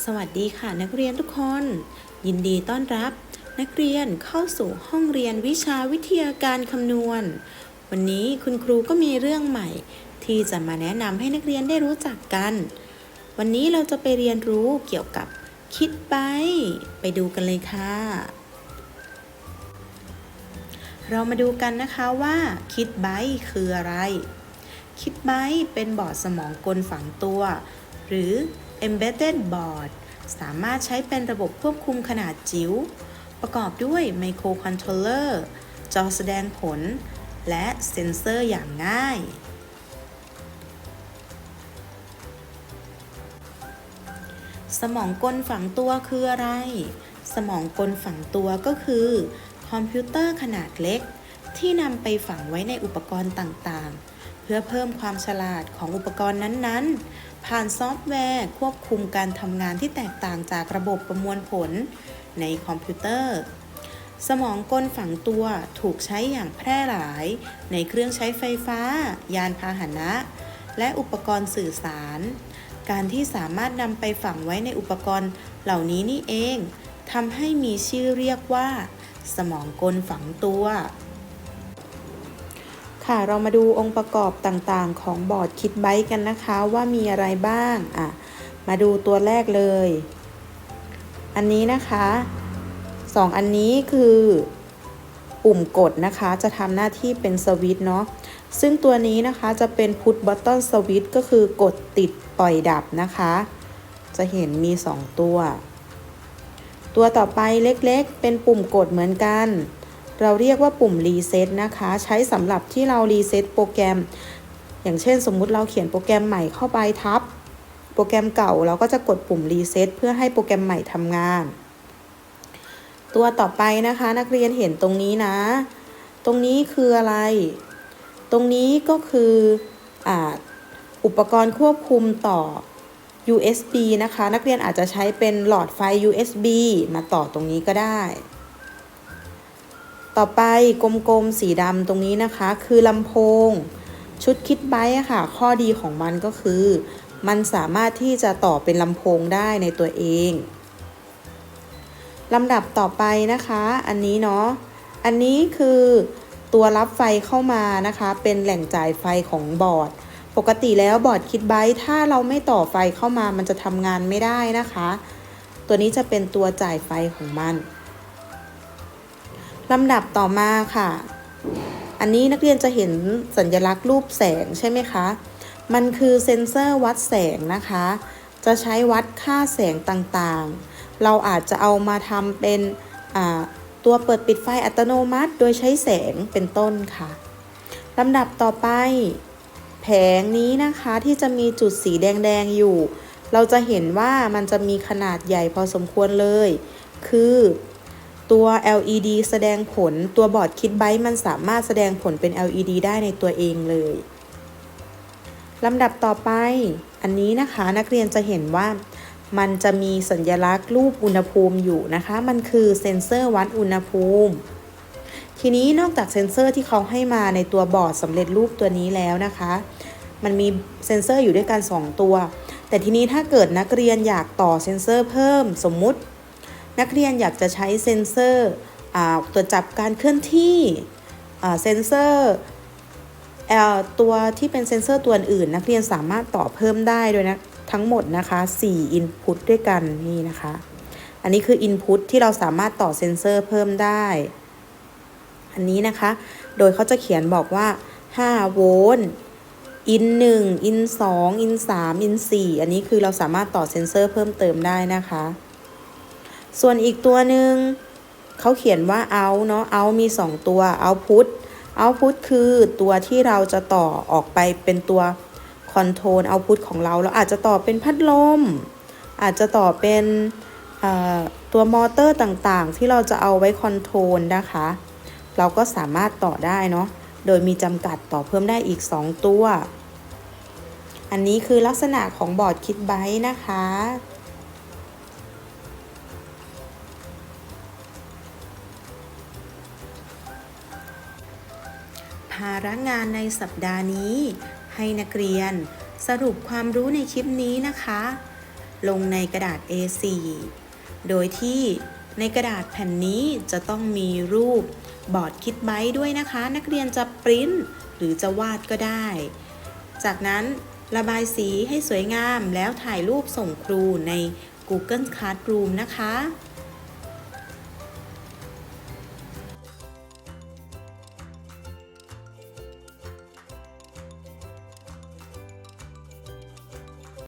สวัสดีค่ะนักเรียนทุกคน ยินดีต้อนรับ นักเรียนเข้าสู่ห้องเรียนวิชาวิทยาการคำนวณ วันนี้คุณครูก็มีเรื่องใหม่ ที่จะมาแนะนำให้นักเรียนได้รู้จักกัน วันนี้เราจะไปเรียนรู้เกี่ยวกับคิดไป ไปดูกันเลยค่ะ เรามาดูกันนะคะว่าคิดไบคืออะไร คิดไบเป็นบอดสมองกลฝังตัว หรือ embedded board สามารถใช้เป็นระบบควบคุมขนาดจิ๋ว ประกอบด้วยไมโครคอนโทรลเลอร์จอแสดงผล และเซ็นเซอร์อย่างง่าย สมองกลฝังตัวคืออะไร สมองกลฝังตัวก็คือ คอมพิวเตอร์ขนาดเล็ก ที่นำไปฝังไว้ในอุปกรณ์ต่างๆ เพื่อเพิ่มความฉลาดของอุปกรณ์นั้นๆ ผ่านซอฟต์แวร์ควบคุมการทำงานที่แตกต่างจากระบบประมวลผลในคอมพิวเตอร์ สมองกลฝังตัวถูกใช้อย่างแพร่หลาย ในเครื่องใช้ไฟฟ้า ยานพาหนะ และอุปกรณ์สื่อสาร การที่สามารถนำไปฝังไว้ในอุปกรณ์เหล่านี้นี่เองทำให้มีชื่อเรียกว่า สมองกลฝังตัว ค่ะเรามาดูองค์ประกอบต่างๆ ของบอร์ดคิดไบต์กันนะคะว่ามีอะไรบ้างอะมาดูตัวแรกเลย อันนี้นะคะสองอันนี้คือปุ่มกดนะคะจะทำหน้าที่เป็นสวิตช์เนาะซึ่งตัวนี้นะคะจะเป็น put button switch ก็คือกดติดปล่อยดับนะคะ จะเห็นมี 2 ตัว ตัวต่อไปเล็กๆ เป็นปุ่มกดเหมือนกัน เราเรียกว่าปุ่มรีเซ็ตนะคะ ใช้สำหรับที่เรารีเซ็ตโปรแกรม อย่างเช่นสมมุติเราเขียนโปรแกรมใหม่เข้าไปทับ โปรแกรมเก่าเราก็จะกดปุ่มรีเซ็ตเพื่อให้โปรแกรมใหม่ทำงาน ตัวต่อไปนะคะนักเรียนเห็นตรงนี้นะ ตรงนี้คืออะไร ตรงนี้ก็คือออุปกรณ์ควบคุมต่อ USB นะคะ นักเรียนอาจจะใช้เป็นหลอดไฟ USB มาต่อตรงนี้ก็ได้ ต่อไปกลมๆสีดำตรงนี้นะคะ คือลำโพง ชุดคิดไบต์อะค่ะ ข้อดีของมันก็คือ มันสามารถที่จะต่อเป็นลำโพงได้ในตัวเองลำดับต่อไปนะคะ อันนี้เนาะอันนี้คือตัวรับไฟเข้ามานะคะ เป็นแหล่งจ่ายไฟของบอร์ด ปกติแล้วบอร์ดคิดไบต์ถ้าเราไม่ต่อไฟเข้ามามันจะทำงานไม่ได้นะคะ ตัวนี้จะเป็นตัวจ่ายไฟของมัน ลำดับต่อมาค่ะ อันนี้นักเรียนจะเห็นสัญลักษณ์รูปแสงใช่ไหมคะ มันคือเซ็นเซอร์วัดแสงนะคะ จะใช้วัดค่าแสงต่างๆ เราอาจจะเอามาทำเป็นตัวเปิดปิดไฟอัตโนมัติ โดยใช้แสงเป็นต้นค่ะลำดับต่อไป แผงนี้นะคะที่จะมีจุดสีแดงๆอยู่ เราจะเห็นว่ามันจะมีขนาดใหญ่พอสมควรเลย คือ ตัว LED แสดงผลตัวบอร์ดคิดไบต์มันสามารถแสดงผลเป็น LED ได้ในตัวเองเลยลำดับต่อไป อันนี้นะคะนักเรียนจะเห็นว่ามันจะมีสัญลักษณ์รูปอุณหภูมิอยู่นะคะ มันคือเซ็นเซอร์วัดอุณหภูมิ ทีนี้นอกจากเซ็นเซอร์ที่เขาให้มาในตัวบอร์ดสำเร็จรูปตัวนี้แล้วนะคะ มันมีเซ็นเซอร์อยู่ด้วยกัน 2 ตัว แต่ทีนี้ถ้าเกิดนักเรียนอยากต่อเซ็นเซอร์เพิ่มสมมุติ นักเรียนอยากจะใช้เซ็นเซอร์ตรวจจับการเคลื่อนที่เซ็นเซอร์ตัวที่เป็นเซ็นเซอร์ตัวอื่น นักเรียนสามารถต่อเพิ่มได้ด้วยนะทั้งหมดนะคะ 4 Input ด้วยกันนี่นะคะ อันนี้คือ Input ที่เราสามารถต่อเซ็นเซอร์เพิ่มได้ อันนี้นะคะ โดยเขาจะเขียนบอกว่า 5 โวลต์ in 1 in 2 in 3 in 4อันนี้คือเราสามารถต่อเซ็นเซอร์เพิ่มเติมได้นะคะ ส่วนอีกตัวหนึ่งเขาเขียนว่า out เนาะ out มี 2 ตัว output output คือตัวที่เราจะต่อออกไปเป็นตัวคอนโทรลเอาพุทของเราเราอาจจะต่อเป็นพัดลม อาจจะต่อเป็นตัวมอเตอร์ต่างๆ ที่เราจะเอาไว้คอนโทรลนะคะ เราก็สามารถต่อได้เนาะโดยมีจำกัดต่อเพิ่มได้อีก 2 ตัว อันนี้คือลักษณะของบอร์ดคิดไบนะคะ ภาระงานในสัปดาห์นี้ ให้นักเรียน สรุปความรู้ในคลิปนี้นะคะ ลงในกระดาษ A4 โดยที่ในกระดาษแผ่นนี้จะต้องมีรูปบอร์ดคิดไบด้วยนะคะ นักเรียนจะปริ้นหรือจะวาดก็ได้ จากนั้นระบายสีให้สวยงามแล้วถ่ายรูปส่งครูใน Google Classroom นะคะ